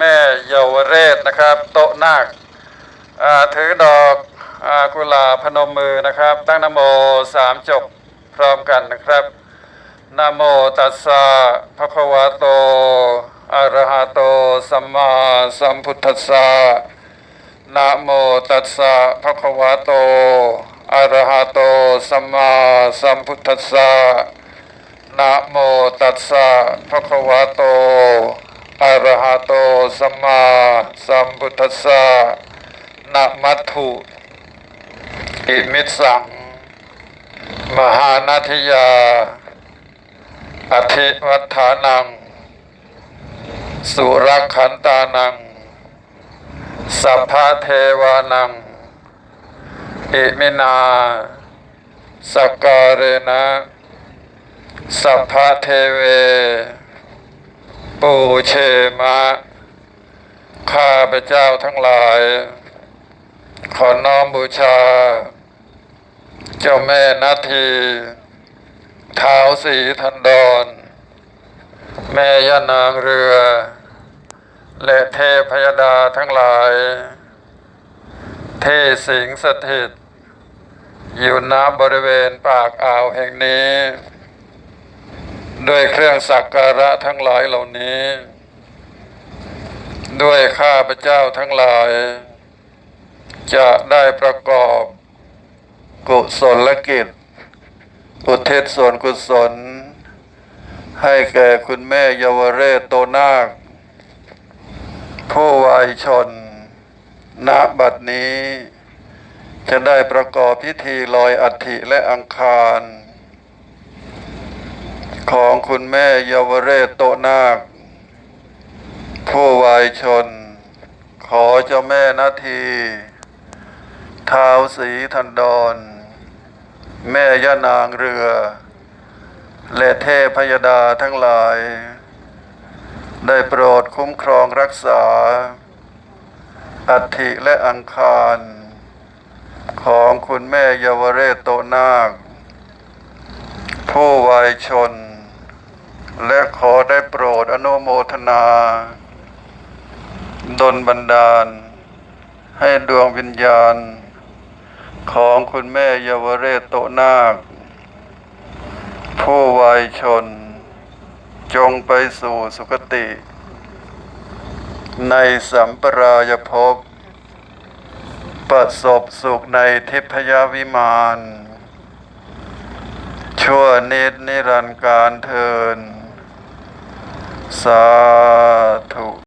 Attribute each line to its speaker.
Speaker 1: แม่เยาวเรศนะครับ โตนาคถือดอกอกุหลาบพนมมือนะครับ ตั้งนโมสามจบพร้อมกันนะครับนโมตัสสะภะคะวะโตอะระหะโตสัมมาสัมพุทธัสสะนโมตัสสะภะคะวะโตอะระหะโตสัมมาสัมพุทธัสสะนโมตัสสะภะคะวะโต อะระหะโตสัมมาสัมพุทธัสสะนะมัตถุอิมิตสัง มหานาทิยา อธิวัฏฐานัง สุรขันตานัง สัพพะเทวานัง อิมินาสกการเรนะสัพพะเทเว ปูเชมะ ข้าพระเจ้าทั้งหลาย ขอน้อมบูชา เจ้าแม่นาทีเท้าวสีทันดอนแม่ย่านางเรือ และเทพยดาทั้งหลาย เทสิงสถิต อยู่ณบริเวณปากอ่าวแห่งนี้ ด้วยเครื่องสักการะทั้งหลายเหล่านี้ ด้วยข้าพเจ้าทั้งหลาย จะได้ประกอบ กุศลกิจ อุทิศส่วนกุศล ให้แก่คุณแม่เยาวเรศโตนาค ผู้วายชน ณบัดนี้ จะได้ประกอบพิธีลอยอัฐิและอังคาร ของคุณแม่เยาวเรศโตนาค ผู้วายชน ขอเจ้าแม่นาทีท้าวสีทันดอนแม่ย่านางเรือ และเทพยดาทั้งหลาย ได้โปรดคุ้มครองรักษา อัฐิและอังคาร ของคุณแม่เยาวเรศโตนาค ผู้วายชน และขอได้โปรดอนุโมทนาดลบันดาล ให้ดวงวิญญาณ ของคุณแม่เยาวเรศโตนาค ผู้วายชน จงไปสู่สุคติ ในสัมปรายภพประสบสุขในทิพยวิมานชั่วนิดนิรันดร์การเทิน สาธุ